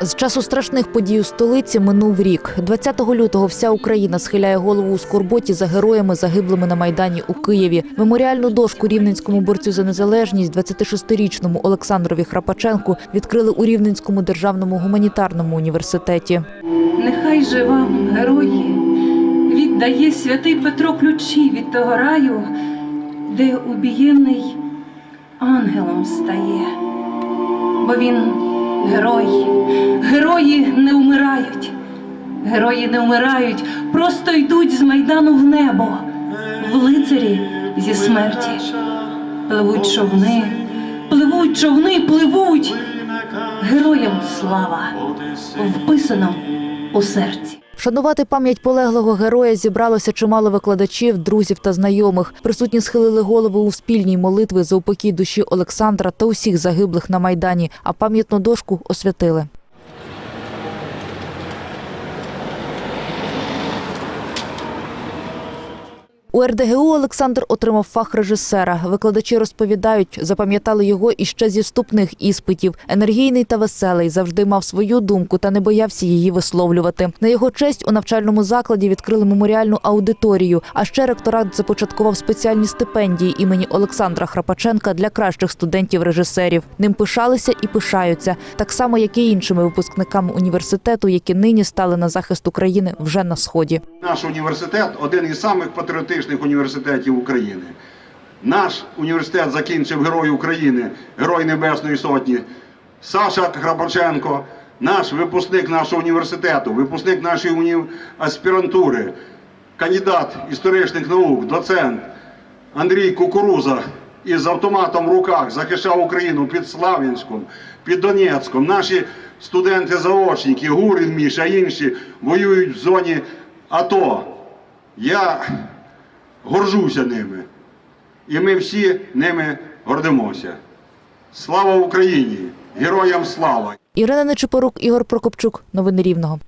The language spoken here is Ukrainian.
З часу страшних подій у столиці минув рік. 20 лютого вся Україна схиляє голову у скорботі за героями, загиблими на майдані у Києві. Меморіальну дошку рівненському борцю за незалежність 26-річному Олександрові Храпаченку відкрили у Рівненському державному гуманітарному університеті. Нехай же вам, герої, віддає святий Петро ключі від того раю, де убієнний ангелом стає. Бо він герой, герої не вмирають, герої не вмирають, просто йдуть з майдану в небо, в лицарі зі смерті. Пливуть човни, пливуть човни, пливуть. Героям слава вписано у серці. Вшанувати пам'ять полеглого героя зібралося чимало викладачів, друзів та знайомих. Присутні схилили голови у спільній молитви за упокій душі Олександра та усіх загиблих на майдані, а пам'ятну дошку освятили. У РДГУ Олександр отримав фах режисера. Викладачі розповідають, запам'ятали його іще зі вступних іспитів. Енергійний та веселий, завжди мав свою думку та не боявся її висловлювати. На його честь у навчальному закладі відкрили меморіальну аудиторію. А ще ректорат започаткував спеціальні стипендії імені Олександра Храпаченка для кращих студентів-режисерів. Ним пишалися і пишаються, так само як і іншими випускниками університету, які нині стали на захист України вже на сході. Наш університет один із самих патріотичних університетів України. Наш університет закінчив Герой України, Герой Небесної Сотні. Саша Храпаченко, наш випускник нашого університету, випускник нашої уні... аспірантури, кандидат історичних наук, доцент Андрій Кукуруза із автоматом в руках захищав Україну під Слав'янськом, під Донецьком. Наші студенти-заочники, Гурін Міша, інші воюють в зоні АТО. Я горжуся ними. І ми всі ними гордимося. Слава Україні! Героям слава! Ірина Нечипорук, Ігор Прокопчук. Новини Рівного.